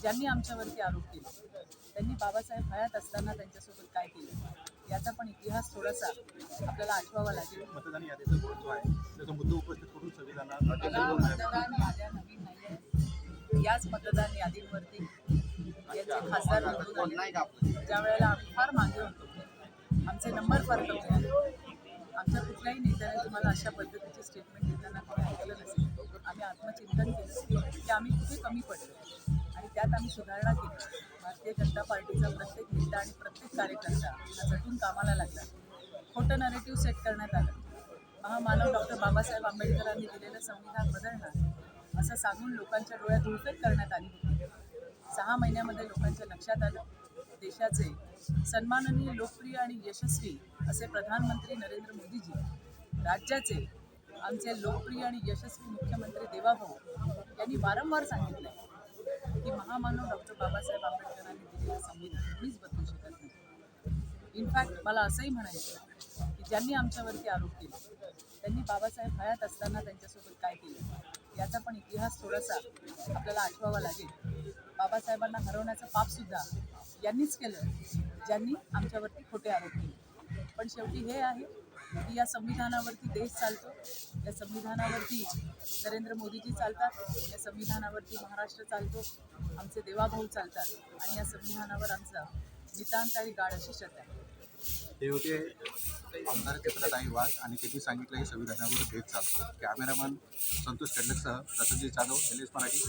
ज्यांनी आमच्यावरती आरोप केले त्यांनी बाबासाहेब हयात असताना त्यांच्यासोबत काय केलं? याचा पण इतिहास थोडासा आपल्याला आठवावा लागेल. मतदान यादीचा बोर्ड जो आहे त्याचा मुद्दा उपस्थित करून मतदान याद्या नवीन नाही आहेत याच मतदान यादींवरती यांचे खासदार निवडून आले. ज्या वेळेला आम्ही फार मागे होतो आमचे नंबर कमी आले आमच्या कुठल्याही नेत्याने तुम्हाला अशा पद्धतीचे स्टेटमेंट देताना कोणी ऐकलं नसेल. आम्ही आत्मचिंतन केलं. की आम्ही कुठे कमी पडलो? त्यात आम्ही सुधारणा केली. भारतीय जनता पार्टीचा प्रत्येक नेता आणि प्रत्येक कार्यकर्ता हा झटून कामाला लागला. खोटं नरेटिव्ह सेट करण्यात आलं. महामानव डॉक्टर बाबासाहेब आंबेडकरांनी दिलेलं संविधान बदलणार असं सांगून लोकांच्या डोळ्यात धुळकट करण्यात आली होती. सहा महिन्यामध्ये लोकांच्या लक्षात आलं देशाचे सन्माननीय लोकप्रिय आणि यशस्वी असे प्रधानमंत्री नरेंद्र मोदीजी राज्याचे आमचे लोकप्रिय आणि यशस्वी मुख्यमंत्री देवाभाऊ यांनी वारंवार सांगितलंय. की महामानव डॉक्टर बाबासाहेब आंबेडकरांनी दिलेलं संविधान मीच बदलू शकत नाही. इनफॅक्ट मला असंही म्हणायचं की ज्यांनी आमच्यावरती आरोप केले त्यांनी बाबासाहेब हयात असताना त्यांच्यासोबत काय केलं याचा पण इतिहास थोडासा आपल्याला आठवावा लागेल. बाबासाहेबांना हरवण्याचं पापसुद्धा यांनीच केलं ज्यांनी आमच्यावरती खोटे आरोप केले. पण शेवटी हे आहे की या संविधानावरती देश चालतो या संविधानावरती नरेंद्र मोदीजी चालतात या संविधानावरती महाराष्ट्र चालतो आमचे देवाभाऊ चालतात आणि या संविधानावर आमचा नितांत आणि गाढ अशी श्रद्धा आहे. हे होते आमदार चित्रताई वाघ आणि त्यांनी सांगितलं की संविधानावर देश चालतो. कॅमेरामन संतोष खडलेसह प्रसंजित जाधव एल एस मराठी.